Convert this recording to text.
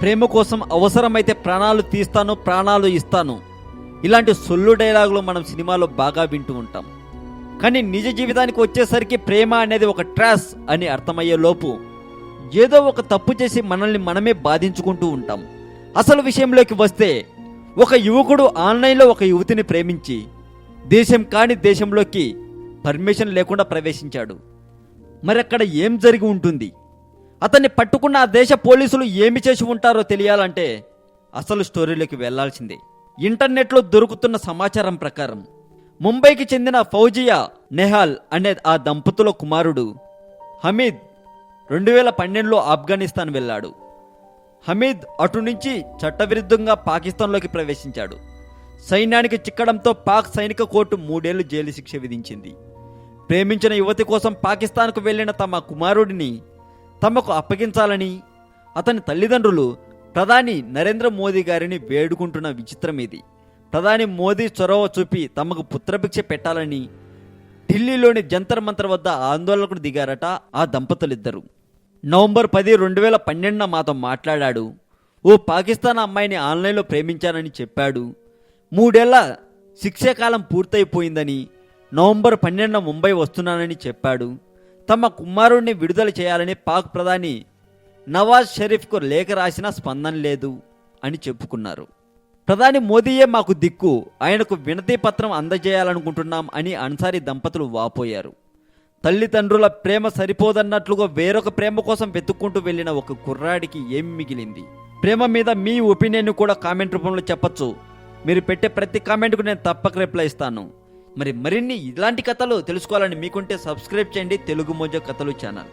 ప్రేమ కోసం అవసరమైతే ప్రాణాలు తీస్తాను ప్రాణాలు ఇస్తాను. ఇలాంటి సొల్లు డైలాగులు మనం సినిమాలో బాగా వింటూ ఉంటాం. కానీ నిజ జీవితానికి వచ్చేసరికి ప్రేమ అనేది ఒక ట్రాస్ అని అర్థమయ్యే లోపు ఏదో ఒక తప్పు చేసి మనల్ని మనమే బాధించుకుంటూ ఉంటాం. అసలు విషయంలోకి వస్తే ఒక యువకుడు ఆన్లైన్లో ఒక యువతిని ప్రేమించి దేశం కాని దేశంలోకి పర్మిషన్ లేకుండా ప్రవేశించాడు. మరి అక్కడ ఏం జరిగి ఉంటుంది? అతన్ని పట్టుకున్న ఆ దేశ పోలీసులు ఏమి చేసి ఉంటారో తెలియాలంటే అసలు స్టోరీలోకి వెళ్ళాల్సిందే. ఇంటర్నెట్లో దొరుకుతున్న సమాచారం ప్రకారం ముంబైకి చెందిన ఫౌజియా నెహాల్ అనే ఆ దంపతుల కుమారుడు హమీద్ రెండు వేల పన్నెండులో ఆఫ్ఘనిస్తాన్ వెళ్ళాడు. హమీద్ అటు నుంచి చట్టవిరుద్ధంగా పాకిస్తాన్లోకి ప్రవేశించాడు. సైన్యానికి చిక్కడంతో పాక్ సైనిక కోర్టు మూడేళ్ళు జైలు శిక్ష విధించింది. ప్రేమించిన యువతి కోసం పాకిస్తాన్కు వెళ్ళిన తమ కుమారుడిని తమకు అప్పగించాలని అతని తల్లిదండ్రులు ప్రధాని నరేంద్ర మోదీ గారిని వేడుకుంటున్న విచిత్రం ఇది. ప్రధాని మోదీ చొరవ చూపి తమకు పుత్రభిక్ష పెట్టాలని ఢిల్లీలోని జంతర్ మంతర్ వద్ద ఆందోళనకు దిగారట ఆ దంపతులిద్దరు. నవంబర్ పది రెండు వేల పన్నెండున మాతో మాట్లాడాడు. ఓ పాకిస్తాన్ అమ్మాయిని ఆన్లైన్లో ప్రేమించానని చెప్పాడు. మూడేళ్ళ శిక్షాకాలం పూర్తయిపోయిందని నవంబర్ పన్నెండున ముంబై వస్తున్నానని చెప్పాడు. తమ కుమారుడిని విడుదల చేయాలని పాక్ ప్రధాని నవాజ్ షరీఫ్కు లేఖ రాసినా స్పందన లేదు అని చెప్పుకున్నారు. ప్రధాని మోదీయే మాకు దిక్కు ఆయనకు వినతి పత్రం అందజేయాలనుకుంటున్నాం అని అన్సారీ దంపతులు వాపోయారు. తల్లిదండ్రుల ప్రేమ సరిపోదన్నట్లుగా వేరొక ప్రేమ కోసం వెతుక్కుంటూ వెళ్ళిన ఒక కుర్రాడికి ఏం మిగిలింది? ప్రేమ మీద మీ ఒపీనియన్ కూడా కామెంట్ రూపంలో చెప్పొచ్చు. మీరు పెట్టే ప్రతి కామెంట్కు నేను తప్పక రిప్లై ఇస్తాను. మరి మరిన్ని ఇలాంటి కథలు తెలుసుకోవాలని మీకుంటే సబ్స్క్రైబ్ చేయండి తెలుగు మోజో కథలు ఛానల్.